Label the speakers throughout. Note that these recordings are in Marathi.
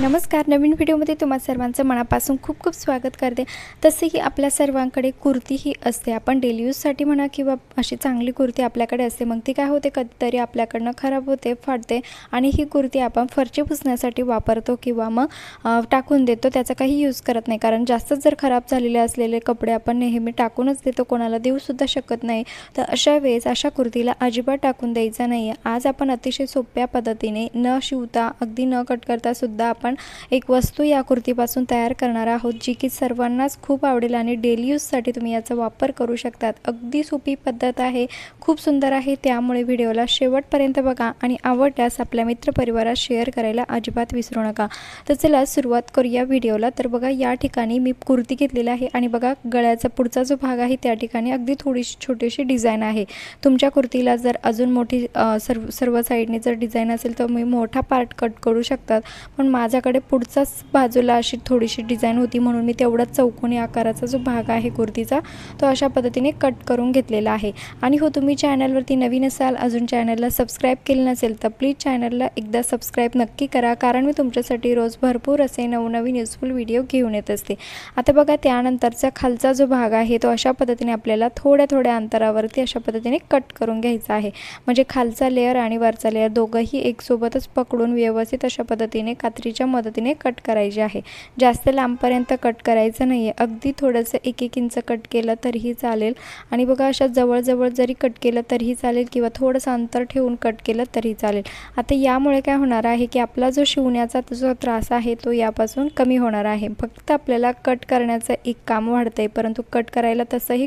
Speaker 1: नमस्कार नवीन व्हिडिओमध्ये तुम्हा सर्वांचं मनापासून खूप खूप स्वागत करते. तसेही आपल्या सर्वांकडे कुर्ती ही असते. आपण डेली यूजसाठी म्हणा किंवा अशी चांगली कुर्ती आपल्याकडे असते मग ती काय होते? कधीतरी आपल्याकडनं खराब होते फाटते आणि ही कुर्ती आपण फरची पुसण्यासाठी वापरतो किंवा मग टाकून देतो. त्याचा काही यूज करत नाही. कारण जास्तच जर खराब झालेले असलेले कपडे आपण नेहमी टाकूनच देतो कोणाला देऊसुद्धा शकत नाही. तर अशा वेळेस अशा कुर्तीला अजिबात टाकून द्यायचा नाही आहे आज आपण अतिशय सोप्या पद्धतीने न शिवता अगदी न कट करतासुद्धा आपण आपण एक वस्तू या कुर्तीपासून तयार करणार आहोत जी की सर्वांनाच खूप आवडेल आणि डेली यूजसाठी तुम्ही याचा वापर करू शकतात. अगदी सोपी पद्धत आहे खूप सुंदर आहे. त्यामुळे व्हिडिओला शेवटपर्यंत बघा आणि आवडल्यास आपल्या मित्रपरिवारात शेअर करायला अजिबात विसरू नका. तर चला सुरुवात करूया व्हिडिओला. तर बघा या ठिकाणी मी कुर्ती घेतलेली आहे आणि बघा गळ्याचा पुढचा जो भाग आहे त्या ठिकाणी अगदी थोडीशी छोटीशी डिझाईन आहे. तुमच्या कुर्तीला जर अजून मोठी सर्व सर्व साईडने जर डिझाईन असेल तर मी मोठा पार्ट कट करू शकतात. पण माझ्याकडे पुढचाच बाजूला अशी थोडीशी डिझाईन होती म्हणून मी तेवढाच चौकोनी आकाराचा जो भाग आहे कुर्तीचा तो अशा पद्धतीने कट करून घेतलेला आहे. आणि हो तुम्ही चॅनलवरती नवीन असाल अजून चॅनलला सबस्क्राईब केले नसेल तर प्लीज चॅनलला एकदा सबस्क्राईब नक्की करा कारण मी तुमच्यासाठी रोज भरपूर असे नवनवीन युजफुल व्हिडिओ घेऊन येत असते. आता बघा त्यानंतरचा खालचा जो भाग आहे तो अशा पद्धतीने आपल्याला थोड्या थोड्या अंतरावरती अशा पद्धतीने कट करून घ्यायचा आहे. म्हणजे खालचा लेअर आणि वरचा लेअर दोघंही एकसोबतच पकडून व्यवस्थित अशा पद्धतीने कात्रीच्या मदतीने कट करायचे आहे. जास्त लांबपर्यंत कट करायचं नाही आहे अगदी थोडंसं एक एक इंच कट केलं तरीही चालेल. आणि बघा अशा जवळजवळ जरी कट केलं तरीही चालेल किंवा थोडंसं अंतर ठेवून कट केलं तरी चालेल. आता यामुळे काय होणार आहे की आपला जो शिवण्याचा जो त्रास आहे तो यापासून कमी होणार आहे. फक्त आपल्याला कट करण्याचं एक काम वाढतं आहे परंतु कट करायला तसंही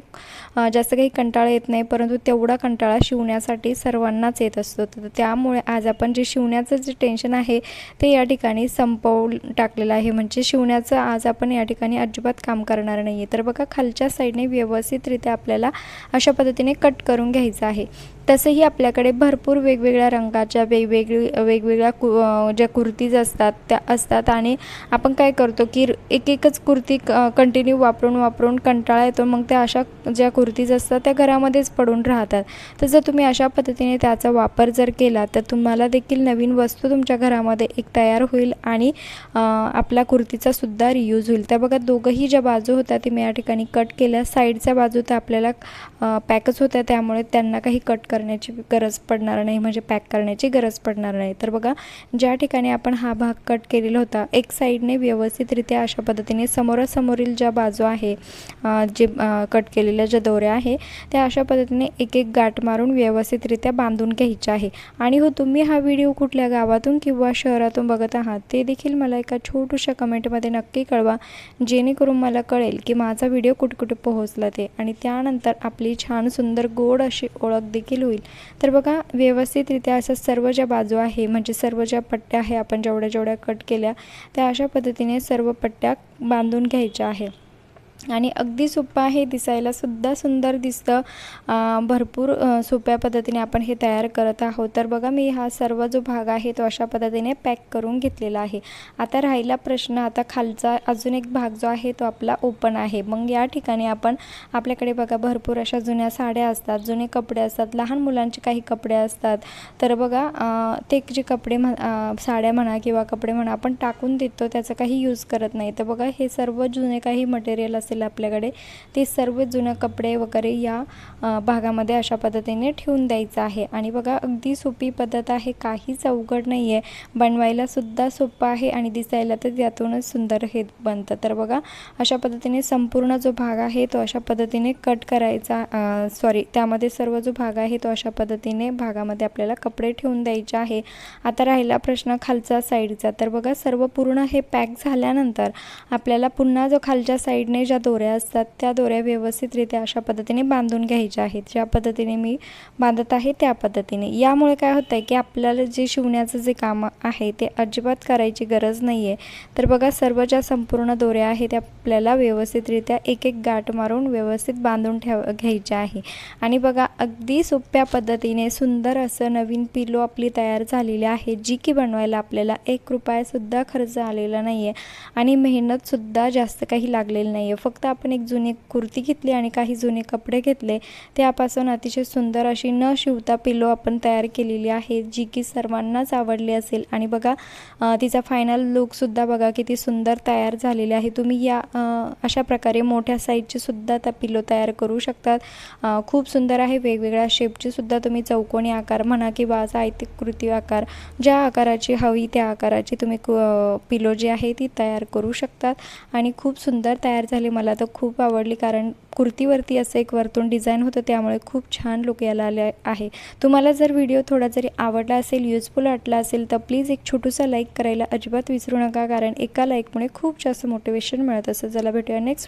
Speaker 1: जास्त काही कंटाळा येत नाही. परंतु तेवढा कंटाळा शिवण्यासाठी सर्वांनाच येत असतो. तर त्यामुळे आज आपण जे शिवण्याचं जे टेन्शन आहे ते या ठिकाणी सम संपवून टाकलेलं आहे. म्हणजे शिवण्याचं आज आपण या ठिकाणी अजिबात काम करणार नाही आहे तर बघा खालच्या साईडने व्यवस्थितरित्या आपल्याला अशा पद्धतीने कट करून घ्यायचं आहे. तसंही आपल्याकडे भरपूर वेगवेगळ्या रंगाच्या वेगवेगळी वेगवेगळ्या कु ज्या कुर्तीज असतात त्या असतात आणि आपण काय करतो की एक एकच कुर्ती कंटिन्यू वापरून वापरून कंटाळा येतो. मग त्या अशा ज्या कुर्तीज असतात त्या घरामध्येच पडून राहतात. तर जर तुम्ही अशा पद्धतीने त्याचा वापर जर केला तर तुम्हाला देखील नवीन वस्तू तुमच्या घरामध्ये एक तयार होईल आणि आपला कुर्तीचा सुद्धा रियूज होईल. त्या बघा दोघंही ज्या बाजू होत्या ते मी या ठिकाणी कट केल्या. साईडच्या बाजू तर आपल्याला पॅकच होत्या त्यामुळे त्यांना काही कट कर करण्याची गरज पडणार नाही म्हणजे पॅक करण्याची गरज पडणार नाही. तर बघा ज्या ठिकाणी आपण हा भाग कट केलेला होता एक साईडने व्यवस्थितरित्या अशा पद्धतीने समोरासमोरील ज्या बाजू आहे जे कट केलेल्या ज्या दोऱ्या आहे त्या अशा पद्धतीने एक एक गाठ मारून व्यवस्थितरित्या बांधून घ्यायच्या आहे. आणि हो तुम्ही हा व्हिडिओ कुठल्या गावातून किंवा शहरातून बघत आहात ते देखील मला एका छोटूशा कमेंटमध्ये नक्की कळवा जेणेकरून मला कळेल की माझा व्हिडिओ कुठे कुठे पोहोचला ते. आणि त्यानंतर आपली छान सुंदर गोड अशी ओळख देखील होईल. तर बघा व्यवस्थितरित्या असं सर्व ज्या बाजू आहे म्हणजे सर्व ज्या पट्ट्या आहे आपण जेवढ्या जेवढ्या कट केल्या त्या अशा पद्धतीने सर्व पट्ट्या बांधून घ्यायच्या आहे. आणि अगदी सोपं आहे दिसायला सुद्धा सुंदर दिसतं. भरपूर सोप्या पद्धतीने आपण हे तयार करत आहोत. तर बघा मी हा सर्व जो भाग आहे तो अशा पद्धतीने पॅक करून घेतलेला आहे. आता राहिला प्रश्न आता खालचा अजून एक भाग जो आहे तो आपला ओपन आहे. मग या ठिकाणी आपण आपल्याकडे बघा भरपूर अशा जुन्या साड्या असतात जुने कपडे असतात लहान मुलांचे काही कपडे असतात. तर बघा ते जे कपडे म्हण साड्या म्हणा किंवा कपडे म्हणा आपण टाकून देतो त्याचा काही यूज करत नाही. तर बघा हे सर्व जुने काही मटेरियल असेल आपल्याकडे ते सर्व जुनं कपडे वगैरे या भागामध्ये अशा पद्धतीने ठेवून द्यायचं आहे. आणि बघा अगदी सोपी पद्धत आहे. काहीच अवघड नाही आहे बनवायला सुद्धा सोपं आहे आणि दिसायला तर त्यातूनच सुंदर हे बनतं. तर बघा अशा पद्धतीने संपूर्ण जो भाग आहे तो अशा पद्धतीने कट करायचा सॉरी त्यामध्ये सर्व जो भाग आहे तो अशा पद्धतीने भागामध्ये आपल्याला कपडे ठेवून द्यायचे आहे. आता राहिला प्रश्न खालचा साईडचा तर बघा सर्व पूर्ण हे पॅक झाल्यानंतर आपल्याला पुन्हा जो खालच्या साईडने ज्या दोऱ्या असतात त्या दोऱ्या व्यवस्थितरित्या अशा पद्धतीने बांधून घ्यायच्या आहेत. ज्या पद्धतीने मी बांधत आहे त्या पद्धतीने. यामुळे काय होतं आहे की आपल्याला जे शिवण्याचं जे काम आहे ते अजिबात करायची गरज नाही आहे तर बघा सर्व ज्या संपूर्ण दोऱ्या आहेत त्या आपल्याला व्यवस्थितरित्या एक एक गाठ मारून व्यवस्थित बांधून ठेव घ्यायच्या आहे. आणि बघा अगदी सोप्या पद्धतीने सुंदर असं नवीन पिलो आपली तयार झालेली आहे जी की बनवायला आपल्याला एक रुपयासुद्धा खर्च आलेला नाही आहे आणि मेहनतसुद्धा जास्त काही लागलेली नाही आहे फक्त आपण एक जुनी कुर्ती घेतली आणि काही जुने कपडे घेतले त्यापासून अतिशय सुंदर अशी न शिवता पिलो आपण तयार केलेली आहे जी की सर्वांनाच आवडली असेल. आणि बघा तिचा फायनल लुकसुद्धा बघा किती सुंदर तयार झालेली आहे. तुम्ही या अशा प्रकारे मोठ्या साईजची सुद्धा त्या पिलो तयार करू शकतात. खूप सुंदर आहे. वेगवेगळ्या शेपची सुद्धा तुम्ही चौकोनी आकार म्हणा किंवा असा कृती आकार ज्या आकाराची हवी त्या आकाराची तुम्ही पिलो जी आहे ती तयार करू शकतात. आणि खूप सुंदर तयार झाली. मला तर खूप आवडली कारण कुर्तीवरती असं एक वरतून डिझाईन होतं त्यामुळे खूप छान लुक याला आले आहे. तुम्हाला जर व्हिडिओ थोडा जरी आवडला असेल युजफुल वाटला असेल तर प्लीज एक छोटूसा लाईक करायला अजिबात विसरू नका कारण एका लाईकमुळे खूप जास्त मोटिवेशन मिळत असं चला भेटूया नेक्स्ट